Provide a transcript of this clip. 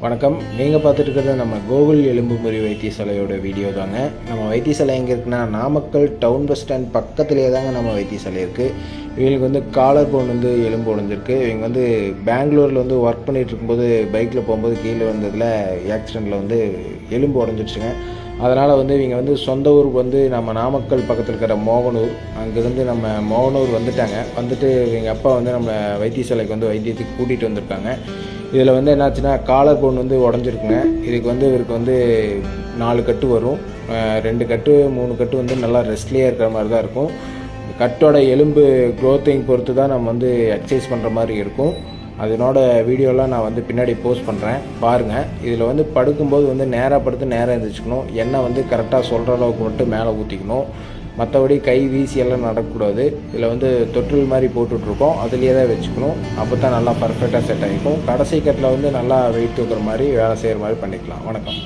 வணக்கம். நீங்கள் பார்த்துட்டு இருக்கிறது நம்ம கோகுல் எலும்பு முறி வைத்தியசாலையோட வீடியோ தாங்க. நம்ம வைத்தியசாலை எங்கே இருக்குன்னா நாமக்கல் டவுன் பஸ் ஸ்டாண்ட் பக்கத்துலேயே தாங்க நம்ம வைத்தியசாலை இருக்குது இவங்களுக்கு வந்து காலர் போன் வந்து எலும்பு உடஞ்சிருக்கு இவங்க வந்து பெங்களூரில் வந்து ஒர்க் பண்ணிகிட்டு இருக்கும்போது பைக்கில் போகும்போது கீழே வந்ததில் ஆக்சிடெண்ட்டில் வந்து எலும்பு உடஞ்சிடுச்சுங்க அதனால் வந்து இவங்க வந்து சொந்த ஊருக்கு வந்து நம்ம நாமக்கல் பக்கத்தில் இருக்கிற மோகனூர் அங்கேருந்து நம்ம மோகனூர் வந்துட்டாங்க. வந்துட்டு எங்கள் அப்பா வந்து நம்ம வைத்தியசாலைக்கு வந்து வைத்தியத்துக்கு கூட்டிகிட்டு வந்திருக்காங்க. இதில் வந்து என்னாச்சுன்னா காலர் போன் வந்து உடஞ்சிருக்குங்க. இதுக்கு வந்து இவருக்கு வந்து நாலு கட்டு வரும். ரெண்டு கட்டு மூணு கட்டு வந்து நல்லா ரெஸ்ட்லேயே இருக்கிற மாதிரி தான் இருக்கும். கட்டோட எலும்பு க்ரோத்திங் பொறுத்து தான் நம்ம வந்து எக்ஸசைஸ் பண்ணுற மாதிரி இருக்கும். அதனோட வீடியோலாம் நான் வந்து பின்னாடி போஸ்ட் பண்ணுறேன் பாருங்கள் இதில் வந்து படுக்கும்போது வந்து நேராக படுத்து நேராக எழுந்திரிச்சிக்கணும் எண்ணெய் வந்து கரெக்டாக சொல்கிற அளவுக்கு மட்டும் மேலே ஊற்றிக்கணும் மற்றபடி கை வீசி எல்லாம் நடக்கக்கூடாது. இதில் வந்து தொட்டில் மாதிரி போட்டுட்ருக்கோம். அதுலேயே தான் வச்சுக்கணும். அப்போ தான் நல்லா பர்ஃபெக்டாக செட் ஆகிக்கும். கடைசி கட்டில் வந்து நல்லா வெயிட் தூக்குற மாதிரி வேலை செய்கிற மாதிரி பண்ணிக்கலாம். வணக்கம்.